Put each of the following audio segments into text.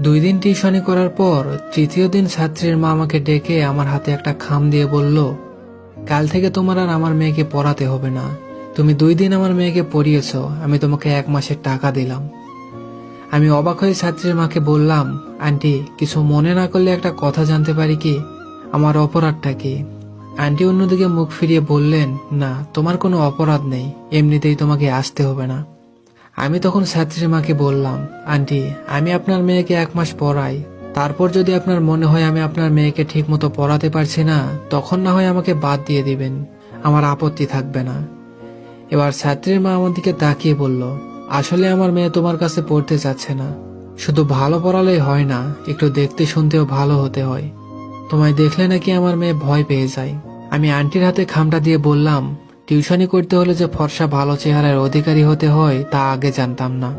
দুই দিন টিউশনি করার পর তৃতীয় দিন ছাত্রীর মা আমাকে ডেকে আমার হাতে একটা খাম দিয়ে বলল, কাল থেকে তোমার আর আমার মেয়েকে পড়াতে হবে না। তুমি দুই দিন আমার মেয়েকে পড়িয়েছ, আমি তোমাকে এক মাসের টাকা দিলাম। আমি অবাক হয়ে ছাত্রীর মাকে বললাম, আন্টি, কিছু মনে না করলে একটা কথা জানতে পারি কি? আমার অপরাধটা কি? আন্টি অন্যদিকে মুখ ফিরিয়ে বললেন, না, তোমার কোনো অপরাধ নেই, এমনিতেই তোমাকে আসতে হবে না। আমি তখন ছাত্রীর মাকে বললাম, আন্টি, আমি আপনার মেয়েকে এক মাস পড়াই। তারপর যদি আপনার মনে হয় আমি আপনার মেয়েকে ঠিক মতো পড়াতে পারছি না, তখন না হয় আমাকে বাদ দিয়ে দিবেন। আমার আপত্তি থাকবে না। এবার ছাত্রীর মা আমার দিকে তাকিয়ে বলল, আসলে আমার মেয়ে তোমার কাছে পড়তে চাচ্ছে না। শুধু ভালো পড়ালেই হয় না, একটু দেখতে শুনতেও ভালো হতে হয়। তোমায় দেখলে নাকি আমার মেয়ে ভয় পেয়ে যায়। আমি আন্টির হাতে খামটা দিয়ে বললাম টিউশনি করতে হলে যে ফর্সা ভালো চেহারার অধিকারী হতে হয়, তা আগে জানতাম না।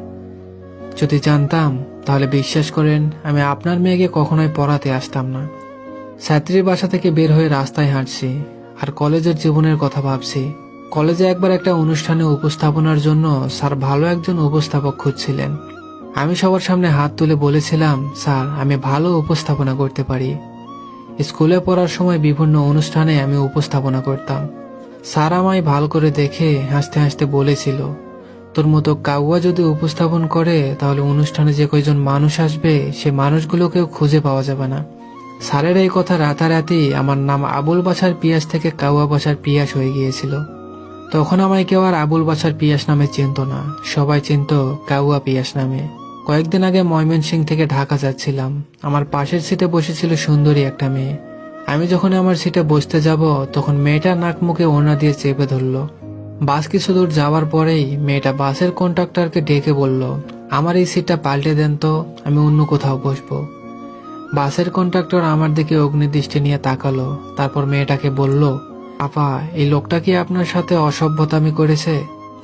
যদি জানতাম, তাহলে বিশ্বাস করেন, আমি আপনার মেয়েকে কখনোই পড়াতে আসতাম না। ছাত্রীর বাসা থেকে বের হয়ে রাস্তায় হাঁটছি, আর কলেজের জীবনের কথা ভাবছি। কলেজে একবার একটা অনুষ্ঠানে উপস্থাপনার জন্য স্যার ভালো একজন উপস্থাপক খুঁজছিলেন। আমি সবার সামনে হাত তুলে বলেছিলাম, স্যার, আমি ভালো উপস্থাপনা করতে পারি। স্কুলে পড়ার সময় বিভিন্ন অনুষ্ঠানে আমি উপস্থাপনা করতাম। স্যার আমায় ভালো করে দেখে হাসতে হাসতে বলেছিল, তোর মতো কাউয়া যদি উপস্থাপন করে, তাহলে অনুষ্ঠানে যে কয়জন মানুষ আসবে, সে মানুষগুলোকেও খুঁজে পাওয়া যাবে না। স্যারের এই কথা রাতারাতি আমার নাম আবুল বাসার পিয়াস থেকে কাউয়া বাসার পিয়াস হয়ে গিয়েছিল। তখন আমায় কেউ আর আবুল বাসার পিয়াস নামে চিনত না, সবাই চিনত কাউয়া পিয়াস নামে। কয়েকদিন আগে ময়মনসিং থেকে ঢাকা যাচ্ছিলাম। আমার পাশের সিটে বসেছিল সুন্দরী একটা মেয়ে। আমি যখন আমার সিটে বসতে যাব, তখন মেয়েটা নাক মুখে ওনা দিয়ে চেপে ধরলো। বাস কিছু দূর যাওয়ার পরেই মেয়েটা বাসের কন্ট্রাক্টরকে ডেকে বলল, আমার এই সিটটা পাল্টে দেন তো, আমি অন্য কোথাও বসবো। বাসের কন্ট্রাক্টর আমার দিকে অগ্নিদৃষ্টি নিয়ে তাকালো, তারপর মেয়েটাকে বলল, আপা, এই লোকটা কি আপনার সাথে অসভ্যতামি করেছে?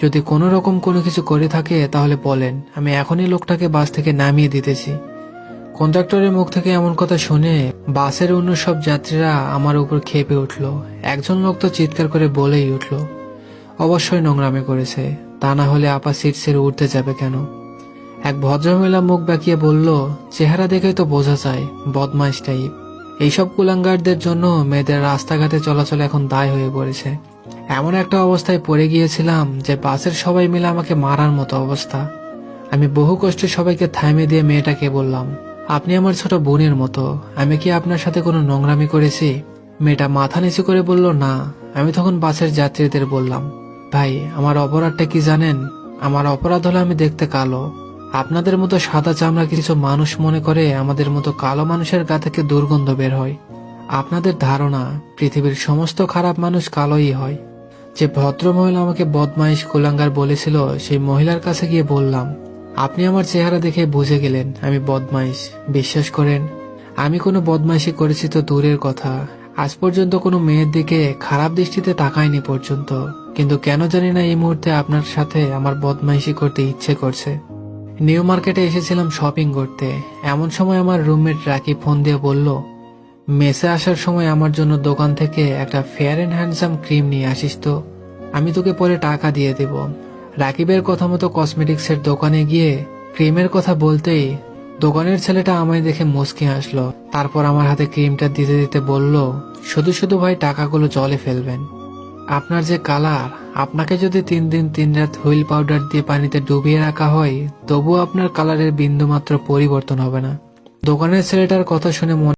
যদি কোনো রকম কোনো কিছু করে থাকে, তাহলে বলেন, আমি এখনই লোকটাকে বাস থেকে নামিয়ে দিতেছি। কন্ট্রাক্টরের মুখ থেকে এমন কথা শুনে বাসের অন্য সব যাত্রীরা আমার উপর খেপে উঠল। একজন লোক তো চিৎকার করে বলেই উঠল, অবশ্যই নোংরামে করেছে, তা না হলে আপা সিট ছেড়ে উঠতে যাবে কেন? এক ভদ্রমহিলা মুখ বাঁকিয়ে বলল, চেহারা দেখেই তো বোঝা যায়, বদমাইশ টাইপ। এইসব কুলাঙ্গারদের জন্য মেয়েদের রাস্তাঘাটে চলাচল এখন দায় হয়ে পড়েছে। এমন একটা অবস্থায় পড়ে গিয়েছিলাম যে বাসের সবাই মিলে আমাকে মারার মতো অবস্থা। আমি বহু কষ্টে সবাইকে থামিয়ে দিয়ে মেয়েটাকে বললাম আপনি আমার ছোট বোনের মতো। আমি কি আপনার সাথে কোনো নোংরামি করেছি? মেয়েটা মাথা নিচু করে বলল, না। আমি তখন বাসের যাত্রীদের বললাম, ভাই, আমার অপরাধটা কি জানেন? আমার অপরাধ হলো আমি দেখতে কালো। আপনাদের মতো সাদা চামড়া কিছু মানুষ মনে করে আমাদের মতো কালো মানুষের গা থেকে দুর্গন্ধ বের হয়। আপনাদের ধারণা, পৃথিবীর সমস্ত খারাপ মানুষ কালোই হয়। যে ভদ্র মহিলা আমাকে বদমাইশ কুলাঙ্গার বলেছিল, সেই মহিলার কাছে গিয়ে বললাম আপনি আমার চেহারা দেখে বুঝে গেলেন আমি বদমাইশ। বিশ্বাস করেন, আমি কোনো বদমাইশি করেছি তো দূরের কথা। আজ পর্যন্ত কোনো মেয়ের দিকে খারাপ দৃষ্টিতে তাকায়নি পর্যন্ত। কিন্তু কেন জানি না এই মুহূর্তে আপনার সাথে আমার বদমাইশি করতে ইচ্ছে করছে। নিউ মার্কেটে এসেছিলাম শপিং করতে। এমন সময় আমার রুমমেট রাকি ফোন দিয়ে বলল, মেসে আসার সময় আমার জন্য দোকান থেকে একটা ফেয়ার অ্যান্ড হ্যান্ডসাম ক্রিম নিয়ে আসিস তো। আমি তোকে পরে টাকা দিয়ে দেব। রাকিবের কথা মতো কসমেটিক্সের দোকানে গিয়ে ক্রিমের কথা বলতেই দোকানের ছেলেটা আমায় দেখে মুসকে আসলো তারপর আমার হাতে ক্রিমটা দিতে দিতে বলল, শুধু শুধু ভাই, টাকাগুলো জলে ফেলবেন। আপনার যে কালার, আপনাকে যদি তিন দিন তিন রাত হুইল পাউডার দিয়ে পানিতে ডুবিয়ে রাখা হয়, তবুও আপনার কালারের বিন্দুমাত্র পরিবর্তন হবে না। দোকানের ছেলেটার কথা শুনে মনে